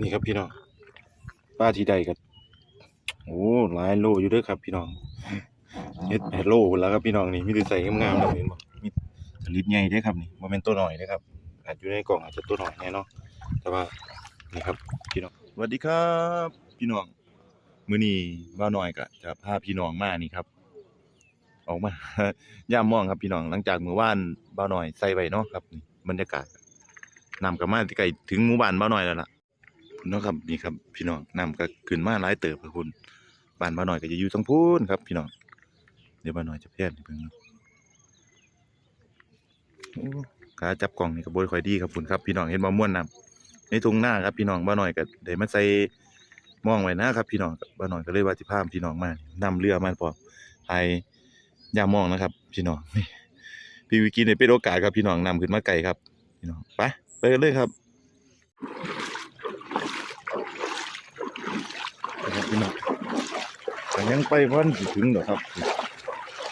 นี่ครับพี่น้องป้าที่ใดกันโอ้หลายโลอยู่ด้อครับ พี่น้องเฮ็ดแปดโลแล้วครับพี่น้องนี่มีแต่ใส่งามๆเลยเห็นบ่มีสลิดใหญ่ด้อครับนี่บ่แม่นตัวหน้อยเด้อครับ อาจอยู่ในกล่องอาจจะตัวหน้อยแน่เนาะแต่ว่านี่ครับพี่น้องสวัสดีครับ พี่น้องมื้อนี้บ่าน้อยก็จะพาพี่น้องมานี่ครับ ออกมาย่ามมองครับพี่น้องหลังจากมื้อวานบ่าน้อยใส่ไว้เนาะครับนี่บรรยากาศนำก็มาใกล้ถึงหมู่บ้านบ่าน้อยแล้วล่ะ เนาะครับนี่ครับพี่น้องน้ำก็ขึ้นมาหลายเติบครับคุณบ้านบ้าหน่อยก็จะอยู่ทางพูนครับ พี่น้องเดี๋ยวบานหน่อยจะเพี้ยนเพิ่งเนาะโอ้ขาจับกล่องนี่ก็บ่ค่อยดีครับคุณครับ พี่น้องเห็นบ่ม่วนน้ำในทุ่งนาครับพี่น้องบ้านหน่อยก็ได้มาใส่มองไว้นะครับ พี่น้องบ้านหน่อยก็เลยว่าสิพาพี่น้องมานำเรือมาพอมให้ยามองนะครับ พี่น้องนี่พี่วิกินได้เป็นโอกาสครับพี่น้องนำขึ้นมาไกลครับ พี่น้องไปไปกันเลยครับ นะ ครับพี่น้องแต่ยังไปพันสิถึงหรอครับ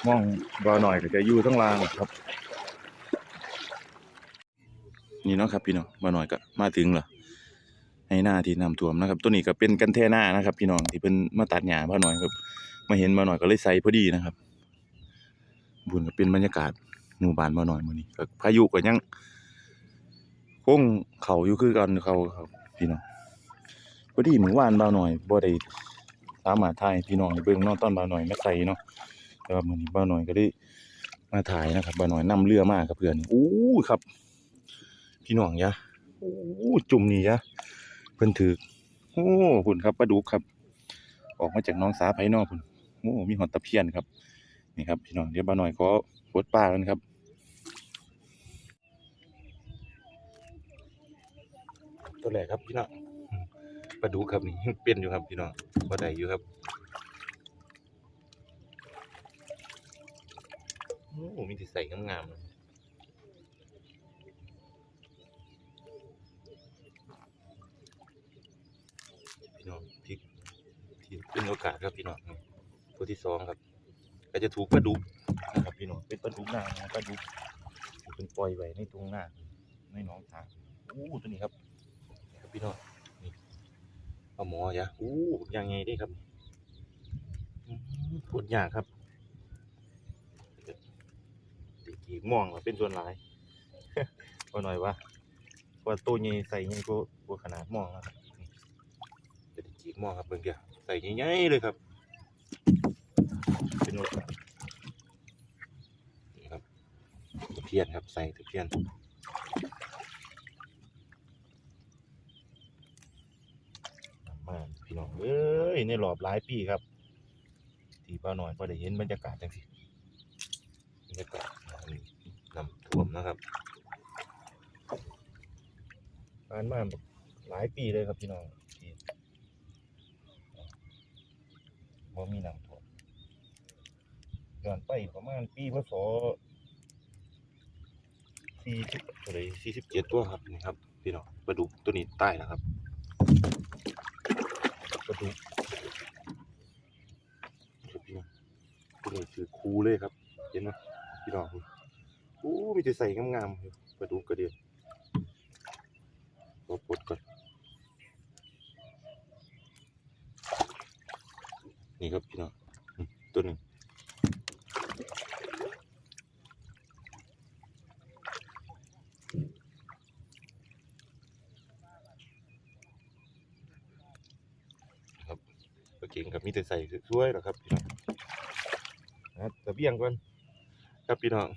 มองบ่าหน่อยก็จะอยู่ทั้งล่างครับ นี่เนาะครับพี่น้องบ่าหน่อยก็มาถึงแล้วให้หน้าที่น้ำท่วมนะครับ ตัวนี้ก็เป็นกันแท่หน้านะครับ พี่น้องที่เพิ่นมาตัดหญ้าบ่าหน่อยครับมาเห็นบ่าหน่อยก็เลยใส่พอดีนะครับ บุญก็เป็นบรรยากาศหมู่บ้านบ่าหน่อยมื้อนี้ก็พายุก็ยังคงเขาอยู่คือกันเขาครับพี่น้อง อดีหมู่บ้านบ่าวหน่อยบ่ได้สามารถถ่ายพี่น้องเบิ่งนาะตอนบ่าวหน่อยมาใส่เนาะแต่ว่ามื้อนี้บ่าวหน่อยก็ได้มาถ่ายนะครับบ่าวหน่อยนํเรือมากับเพื่อนอู้ครับ พี่น้องยะอู้จุ่มนี่ยะเพิ่นถือโอ้พุ่นครับปลาดุกครับ ออกมาจากน้องสาไผเนอกพุ่นโอ้มีหอดตะเพียนครับ นี่ครับพี่น้องเดี๋ยวบ่าวหน่อยขอปลดปลากันครับตัวแรกครับพี่น้อง ปลาดุครับนี่ยังเป็นอยู่ครับพี่น้องบ่ได้อยู่ครับโอ้มีที่ใส่งามๆเลยพี่น้องพริกที่เป็นโอกาสครับพี่น้องตัวที่สองครับก็จะถูกปลาดุกนะครับพี่น้องเป็นปลาดุกนาปลาดุกเป็นปล่อยไว้ในตรงหน้าในหนองสาโอ้ตัวนี้ครับ ครับพี่น้อง ลาหมอยะอู้ยังไงได้ครับอื้อหือปวดยากครับตีกีกม่วงว่าเป็นส่วนหลายก็หน่อยว่าว่าตัวใหญ่ใส่ใหญ่ก็กว่าขนาดม่วงแล้วครับนี่เป็นตีกีกม่วงครับเบิ่งเดียวใส่ใหญ่ๆเลยครับ เป็นโอกาสนี่ครับตะเพียนครับใส่ตะเพียน มา พี่น้องเอ้ยในรอบหลายปีครับ ที่ป้าหน่อยพอได้เห็นบรรยากาศจังสิบรรยากาศน้ำท่วมนะครับผ่านมาแบบหลายปีเลยครับพี่น้องที่บ่มีน้ำท่วมย้อนไปประมาณปีพศสี่สิบอะไรสี่สิบเจ็ดตัวครับนี่ครับพี่น้องปลาดุกตัวนี้ใตายแล้วครับ กระดูกพี่น้องตัวนี้คือคูเลยครับ เห็นไหมพี่น้องอู้มีแต่ใส่งามๆกระดูกกระเดียดตัวปลดก่อน นี่ครับพี่น้องตัวหนึ่งก็ เก่งครับมีแต่ใส่สวยๆหรอครับพี่น้องนะตะเบียงก่อนครับพี่น้อง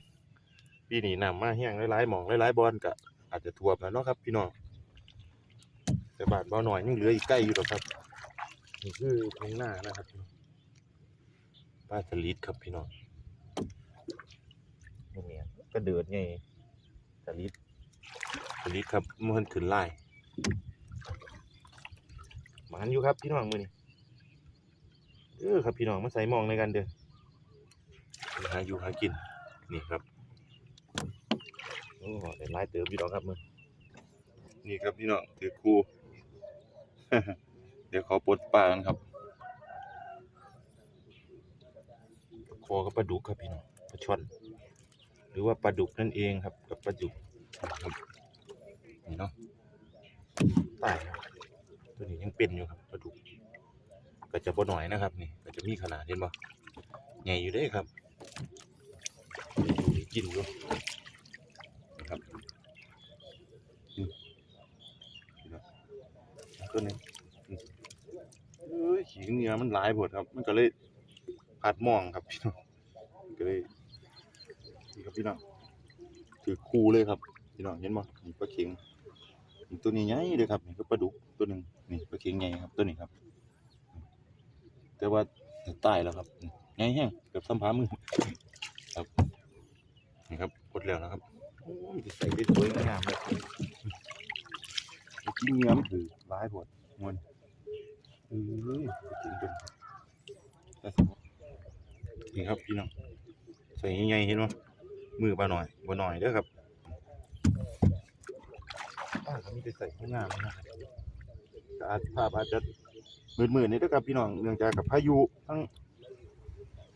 ปีนี้น้ำมาแห้งหลายๆหมองหลายๆบอนก็อาจจะท่วมแล้วเนาะครับ พี่น้องแต่บานบ่อหน่อยยังเหลืออีกใกล้อยู่หรอกครับนี่คือทุ่งนานะครับพี่น้องป้าสลิดครับพี่น้องนี่เนี่ยก็เดือดไงสลิดสลิดครับมันขึ้นไล่หมันอยู่ครับพี่น้องมือนี้ เออครับพี่น้องมาใส่หมองในกันเด้อหาอยู่หากิน นี่ครับโอ้ได้หลายเติมพี่น้องครับมึงนี่ครับพี่น้องถือครูเดี๋ยวขอปลดปลากันครับคอกับปลาดุกครับพี่น้องปลาช่อน หรือว่าปลาดุกนั่นเองครับ กับปลาดุกครับนี่เนาะตายครับตัวนี้ยังเป็นอยู่ครับปลาดุก ก็จะบ่หน่อยนะครับนี่ก็จะมีขนาดเห็นบ่ใหญ่อยู่เด้ครับกินอยู่นะครับตัวนี้เอ้ยขี้เหงื่อมันหลายปวดครับ มันก็เลยพัดหมองครับพี่น้องก็เลยนี่ครับพี่น้องถือคูเลยครับพี่น้องเห็นบ่นี่ปลาเข็งตัวนี้ใหญ่เลยครับนี่ก็ปลาดุกตัวหนึ่งนี่ปลาเข็งใหญ่ครับตัวนี้ครับ แต่ว่าตายแล้วครับใหญ่แห้งเกือบสัมผามือครับนี่ครับหมดแล้วนะครับโอ้ยใส่ได้สวยงามเลยกินเนื้อมันถือร้ายปวดมวนเอ้ยกินเป็นนี่ครับพี่น้องใส่ใหญ่ๆเห็นไหมมือปลาหน่อยปลาหน่อยเด้อครับบ้าวมีแต่ใส่ข้างงานะครับอาจภาพอาจจะ มืดๆนี่เด้อครับพี่น้องเนื่องจากกับพายุทั้ง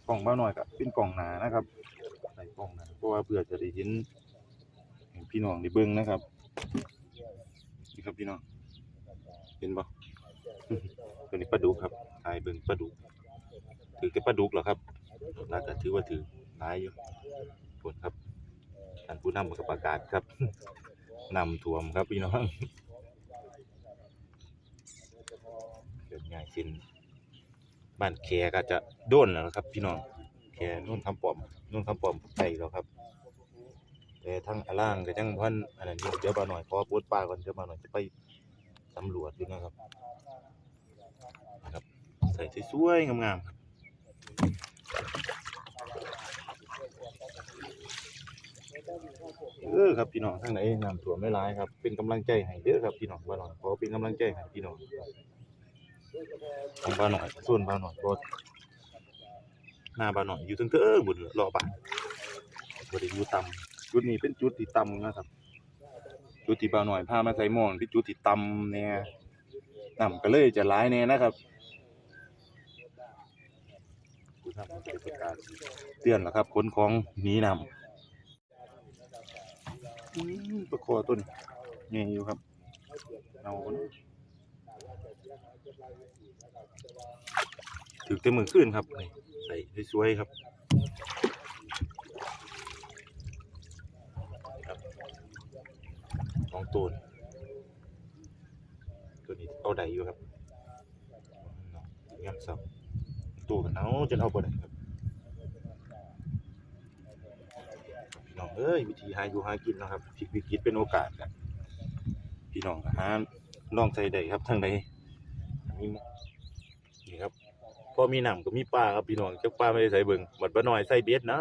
กล่องบ้าหน่อยกับเป็นกล่องหนานะครับใส่กล่องหนาเพราะว่าเพื่อจะได้เห็นพี่น้องได้เบิ่งนะครับนี่ครับพี่น้องเห็นบ่ตัวนี้ปลาดุกครับถ่ายเบิ่งปลาดุกถือแค่ปลาดุกเหรอครับน่าจะถือว่าถือหลายอยู่ผลครับท่านผู้นำกับประกาศครับนำท่วมครับพี่น้อง เกิดง่ายขึ้นบ้านแขก็จะโดนแล้วครับ พี่น้องแขนุ่นทำปอมนุ่นทำปอมไปแล้วครับ แต่ทั้งอาล่างก็ยังพันอันนั้นเดี๋ยวบาหน่อยขอปวดปลาก่อนเดี๋ยวบาหน่อยจะไปสำรวจดูนะครับนะครับ ใส่สวยๆงามๆครับเออครับพี่น้องทั้งไหนนำถั่วไม่ร้ายครับ เป็นกำลังใจให้เด้อครับพี่น้องบาหน่อยขอเป็นกำลังใจให้พี่น้อง ของบาหน่อยส่วนบาหน่อยก็หน้าบาหน่อยอยู่ตั้งเอบุญรอบ้านบริยูต่ำจุดนี้เป็นจุดที่ต่ำนะครับ จุดที่บาหน่อยพามาใส่หมองที่จุดที่ต่ำเนี่ยน้ำก็เลยจะร้ายแน่นะครับผู้ทำก็จะประกาศเตือนแล้วครับขนของหนีน้ำอืมประคอต้นใหญ่อยู่ครับเอานะ ถือเต็มมือขึ้นครับใส่สวยครับครับสองตัวนี่ตัวนี้เอาได้อยู่ครับงามสับตัวกันเอาจนเอาบ่ได้ครับพี่น้องเอ้ยวิธีหาอยู่หากินนะครับพิกวิกฤตเป็นโอกาสครับพี่น้องหาลองใส่ได้ครับทางใด มีหมอนี่ครับพอมีหนำก็มีปลาครับพี่น้องเจ้าปลาไม่ได้ใส่เบิงหมดบ่น้อยใส่เบ็ดนะ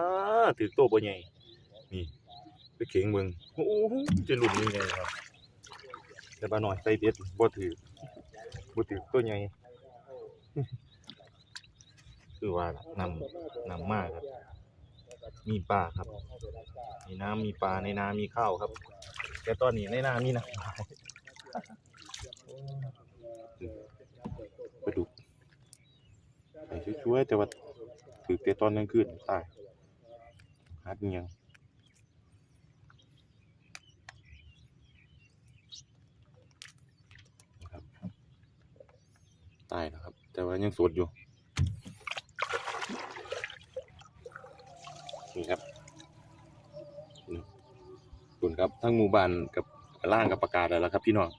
ถือโตบ่ใหญ่นี่ไปเข็งเบิงโอ้โหจะหลุดยังไงครับแต่ปลาน้อยใส่เบ็ดบ่ถือบ่ถือตัวใหญ่คือว่านำนำมากครับ มีปลาครับ มีน้ำมีปลาในนามีข้าวครับ แต่ตอนนี้ในนามีน้ำปลาปลาดุก ใส่ ช่วยๆแต่ว่าถือเตะตอนกลางคืนตายฮัดยังครับตายแล้วครับ แต่ว่ายังสดอยู่นี่ครับนี่ครับทั้งหมู่บ้านกับล่างกับประกาศแล้วล่ะครับพี่น้อง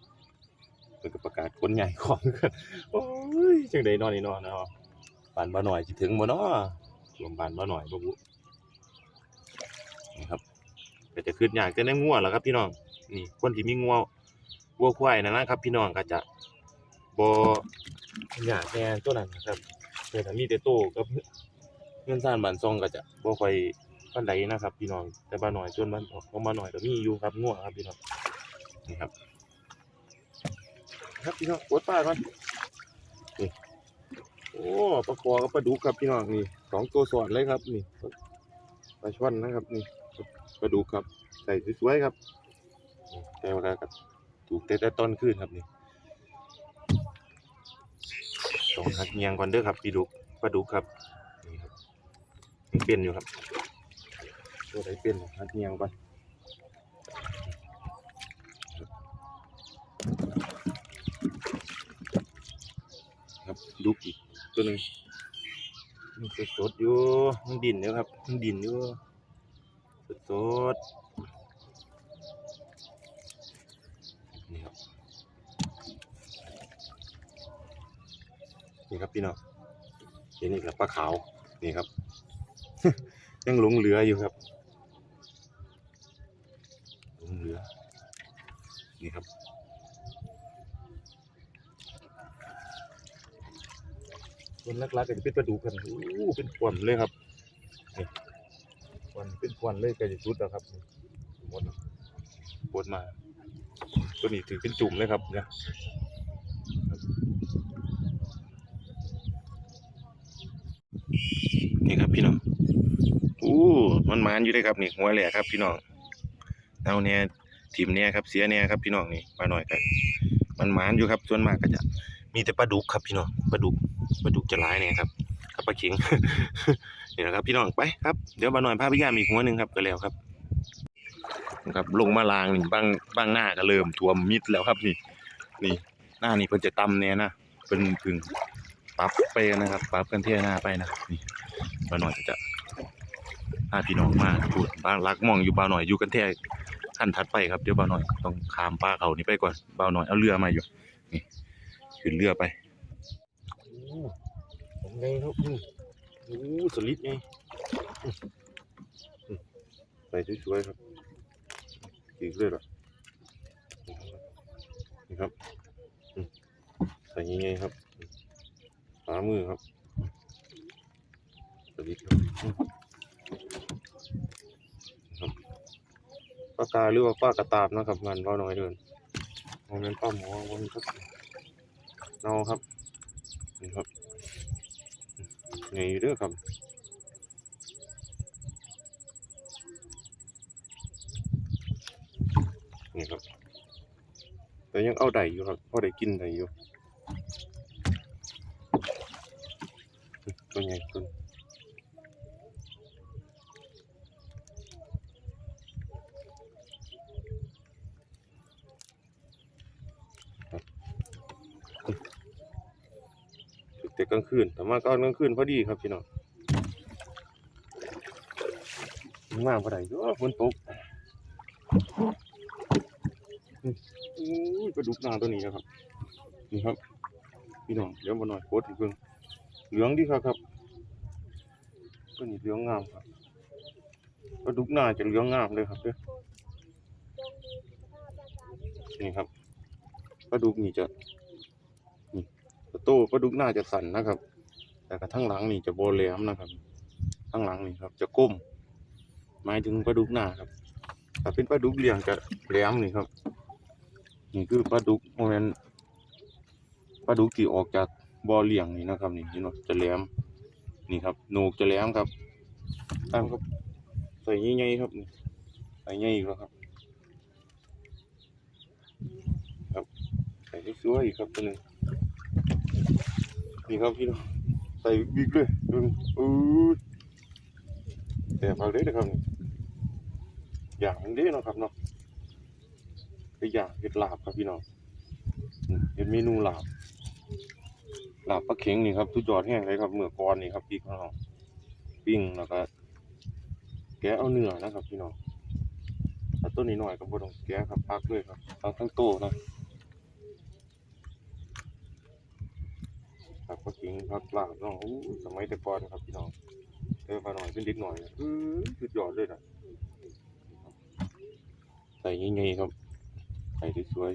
เป็นกับประกาศคนใหญ่ของกันโอ้ยจังไดนอนนี่นอนเนาะบ้านบ่หน่อยสิถึงบ่เนาะรวมบานบ่หน่อยบ่บุนี่ครับก็จะขึ้นยากแต่ในงัวแหละครับพี่น้องนี่คนที่มีงัววัวควายนั่นะครับ พี่น้องก็จะบ่ยากแน่ตัวนั้นนะครับแต่ถ้ามีแต่โตกับเงินซ่านบ้านซองก็จะบ่ค่อยปานใดนะครับ พี่น้องแต่บ้านหน่อยส่วนบ้านของบ้านหน่อยก็มีอยู่ครับงัวครับพี่น้องนี่ครับ ครับพี่น้องกดป้าก่อน โอ้ปลาคอกับปลาดุกครับพี่น้องนี่สองตัวสอดเลยครับ นี่ปลาช่อนนะครับ นี่ปลาดุกครับใส่สวยๆครับแต่ว่าก็ถูกแต่แต่ต้นขึ้นครับนี่ต้องหักเงียงก่อนเด้อครับพี่ดุกปลาดุกครับนี่ครับยังเป็นอยู่ครับตัวไหนเป็นหักเงียงก่อนดุกอีก ตัวหนึ่งมันสดๆอยู่มันดินอยู่ครับมันดินอยู่สดๆนี่ครับนี่ครับพี่น้องเห็นอีกแล้วปลาขาวนี่ครับ ยังหลงเหลืออยู่ครับหลงเหลือนี่ครับ ส่วนลักๆก็จะเป็นปลาดุกกันอู้เป็นควันเลยครับนี่ควันเป็นควันเลยใกล้จะสุดแล้วครับหมดแล้วปวดมาตัวนี้ถือเป็นจุ่มเลยครับเนี่ยนี่ครับพี่น้องอู้มันมานอยู่เลยครับนี่หัวแหลกครับพี่น้องเอาเนี่ยทีมเนี่ยครับเสียเนี่ยครับพี่น้องนี่ปลาหน่อยกันมันมานอยู่ครับส่วนมากก็จะมีแต่ปลาดุกครับพี่น้องปลาดุก ปลาดุกจะร้ายเนี่ยครับกับปลาเข็งนี่นะครับพี่น้องไปครับเดี๋ยวมาหน่อยพาพี่ยามอีกหัวหนึ่งครับก็แล้วครับครับลงมาลางนี่บางบางหน้าก็เริ่มท่วมมิดแล้วครับนี่ นี่หน้านี่เพิ่นจะต่ำเนี่ยนะเป็นพึ่งปรับไปนะครับปรับกันเท่หน้าไปนะนี่มาหน่อยจะพาพี่น้องมาพูดบ้านรักมองอยู่บ่าหน่อยอยู่กันแท่ขั้นถัดไปครับเดี๋ยวบ่าหน่อยต้องขามป้าเขานี่ไปก่อนบ่าหน่อยเอาเรือมาอยู่นี่ขึ้นเรือไป ไงครับอืมโอ้สลิดไงใส่สวยๆครับอีกเลยเหรอนี่ครับใส่ยังไงครับอืมฝ่ามือครับสลิดครับปลากาหรือว่าปลากระตาบนะครับงานว่าน้อยเดินโมเมนต์ป้าหมอวันนี้ครับเนาครับนี่ครับ นี่เรื่องครับนี่ครับ แต่ยังเอาได้อยู่ครับพอได้กินได้อยู่ตัวใหญ่ตัวครับแต่กลาง คืนแต่มาก็กลางคืนพอดีครับพี่น้องมากพอดีก็ฝนตกอืมอุ้ยปลาดุกนาตัวนี้นะครับ นี่ครับ พี่น้องเดี๋ยวมาหน่อยโคตรเพิ่งเหลืองดีครับครับตัวนี้เหลืองงามครับปลาดุกนาจะเหลืองงามเลยครับเด้อนี่ครับปลาดุกนี่จะประตูปลาดุกหน้าจะสั่นนะครับ แต่กระทั่งหลังนี่จะโบแหลมนะครับข้งหลังนี่ครับ จะก้มหมายถึงปลาดุกหน้าครับถ้าเป็นปลาดุกเลี้ยงจะแหลมนี่ครับ นี่คือปลาดุกโมเมนปลาดุกที่ออกจากบ่อเลี้ยงนี่นะครับ นี่เห็นไหมจะแหลมนี่ครับโหนกจะแหลมครับตามครับใส่ใหญ่ๆครับใส่ใหญ่อีกแล้วครับ ครับใส่สวยๆอีกครับตัวนึงนี่ครับพี่น้อง ใส่บิ๊กเลยดูอู้แต่ผักเล็กนะครับนี่อย่างมันเด้นะครับเนาะไปอย่างเห็ดลาบครับพี่น้องเห็ดเมนูลาบลาบปลาเข็งนี่ครับทุกยอดแห้งเลยครับเมื่อก่อนนี่ครับพี่น้องปิ้งแล้วก็แกะเอาเนื้อนะครับพี่น้องถ้าต้นนี้หน่อยก็บ่ต้องแกะครับพักเลยครับพักทั้งโตนะ ผักปลาขิงผักลาบน้องอู้สมัยแต่ก่อนครับพี่น้องเออพาหน่อยเป็นเด็กหน่อยนะเออสุดยอดเลยนะใส่ง่ายๆครับใส่สวย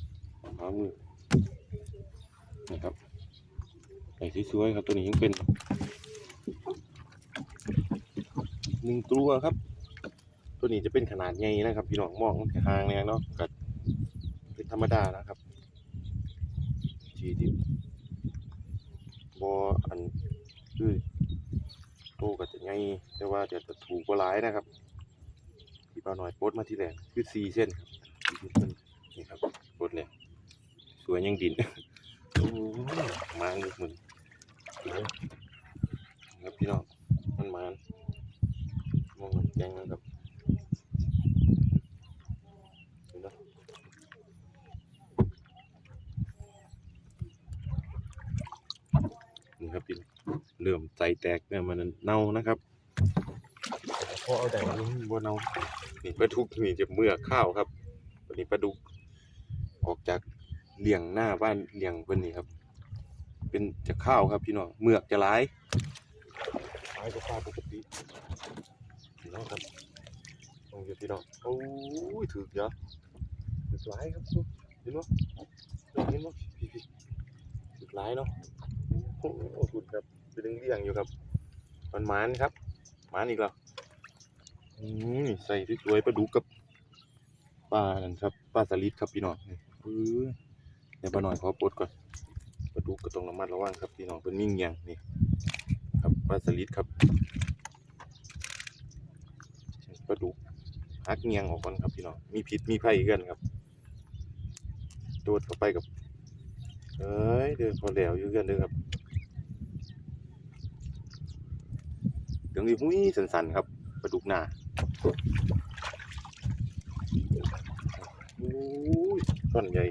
ๆหามือนี่ครับใส่สวยๆครับตัวนี้ยังเป็นหนึ่งตัวครับ ตัวนี้จะเป็นขนาดใหญ่นะครับ พี่น้องมองแต่ห่างเนี่ยเนาะก็เป็นธรรมดานะครับทีที่บ อันคือโตก็จะไงแต่ว่าจะจะถูกกว่าหลายนะครับ ที่ป้าหน่อยโพสต์มาที่แรกคือสี่เส้นครับสี่เส้นนี่ครับโพสต์เลยสวยยังดินโอ้มาเงึกมึนครับพี่น้องมันมามองมันแกงนะครับเห็นไหม ครับพี่เริ่มใจแตกเนี่ยมันเน่านะครับพอเอาแต่บ่เน่านี่ปลาดุกนี่จะเมือกข้าวครับวันนี้ปลาดุกออกจากเลี้ยงหน้าบ้านเลี้ยงเพิ่นนี่ครับ เป็นจะข้าวครับพี่น้องเมือกจะหลายหลายกว่าปลาปกติพี่น้องครับลองดูพี่น้องโอ้ยถือกเยอะถือกหลายครับเห็นบ่เห็นบ่พี่พี่ถือกหลายเนาะ โอ้โหคุณครับเป็นเรื่องอยู่ครับมันหมานครับหมานอีกแล้วอืมใส่สวยๆปลาดุกกับปลานั่นครับปลาสลิดครับพี่น้องเออเดี๋ยวปลาหน่อยขอปลดก่อนปลาดุกก็ต้องระมัดระวังครับพี่น้องเป็นมิ่งเงียงนี่ครับปลาสลิดครับปลาดุกหักเงียงออกก่อนครับพี่น้องมีพิษมีภัยกันครับโดดเข้าไปกับเอ้ยเดินพอแล้วอยู่กันเด้อครับ เดี๋ยวนี้หุ้ยสันๆครับปลาดุกหนาโอ้ยต้นใหญ่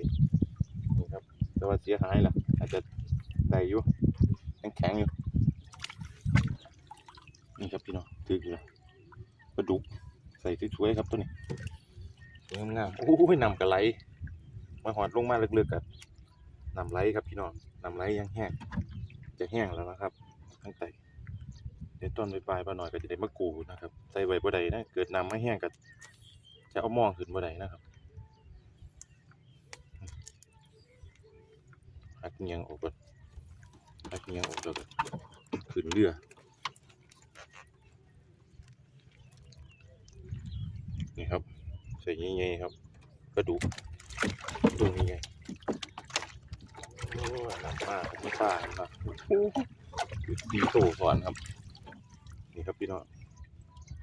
นี่ครับแต่ว่าเสียหายล่ะ อาจจะได้อยู่แข็งๆอยู่นี่ครับพี่น้องถืออยู่นะปลาดุกใส่สวยๆครับตัวนี้สวยงามๆโอ้ยนำกระไหลมาหอดลงมาลึกๆกันนำไหลครับพี่น้องนำไหลยังแห้งจะแห้งแล้วนะครับตั้งแต่ เดี๋ยวต้นใบปลายปลาหน่อยก็จะได้มะกรูดนะครับ ใส่ใบบ่ได้นะเกิดน้ำไม่แห้งก็จะเอามองขึ้นบ่ได้นะครับหักเงียงออกก่อนหักเงียงออกแล้วก็ขึ้นเรือนี่ครับ ใส่ใหญ่ๆครับ กระดูกตัวนี้ไงโอ้หนักมากไม่กล้าครับสีโตก่อนครับ นี่ครับพี่น้อง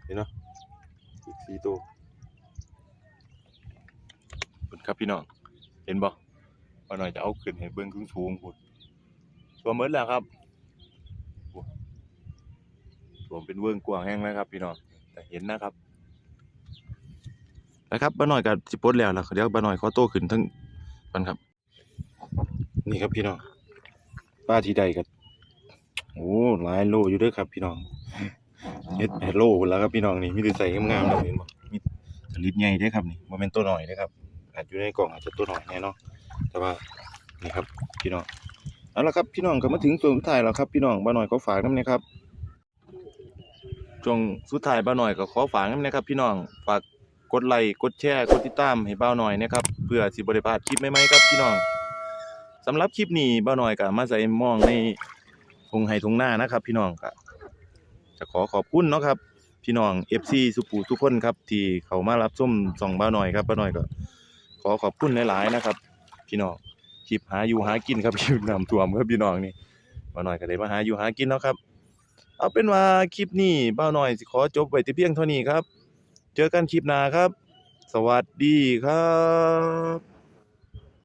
เห็นเนาะอีกสีโตคุณครับพี่น้องเห็นบ่ว่าหน่อยจะเอาขึ้นให้เบิ่งสูงสูงๆพุ่นตัวหมดแล้วครับตัวเป็นเวิงกว้างแห้งแล้วครับ พี่น้องแต่เห็นนะครับนะครับบ้าหน่อยกับสิปดแล้วล่ะเดี๋ยวบ้าหน่อยขอโตขึ้นทั้งกันครับ นี่ครับพี่น้องป้าที่ใดกันโอ้หลายโลอยู่ด้วยครับ พี่น้อง เฮ็ดแปดโลแล้วครับพี่น้องนี่มีแต่ใส่งามๆเลยเห็นบ่มีสลิดใหญ่ด้อครับนี่บ่แม่นตัวหน้อยเด้อครับอาจอยู่ในกล่องอาจจะตัวหน้อยแน่เนาะแต่ว่านี่ครับพี่น้องเอาละครับพี่น้องก็มาถึงส่วนสุดท้ายแล้วครับพี่น้องบ้าหน้อยก็ฝากน้ำนะครับช่วงสุดท้ายบ้าหน่อยก็ขอฝากนำนะครับ พี่น้องฝากกดไลค์กดแชร์กดติดตามให้บ้าหน่อยนะครับเพื่อสิบ่ได้พลาดคลิปใหม่ๆครับพี่น้องสำหรับคลิปนี้บ้าหน่อยก็มาใส่มองในทงไห้ทงหน้านะครับ พี่น้องก็ จะขอขอบคุณเนาะครับ พี่น้อง FC สุปูทุกคนครับ ที่เขามารับชมส่องบ้าหน่อยครับบ้าหน่อยก็ ขอขอบคุณหลายๆนะครับ พี่น้องคลิปหาอยู่หากินครับคลิปนำท่วมครับพี่น้องนี่บ้าหน่อยก็ได้มาหาอยู่หากินเนาะครับ เอาเป็นว่าคลิปนี้บ้าวน้อยสิขอจบไว้แต่เพียงเท่านี้ครับ เจอกันคลิปหน้าครับ สวัสดีครับ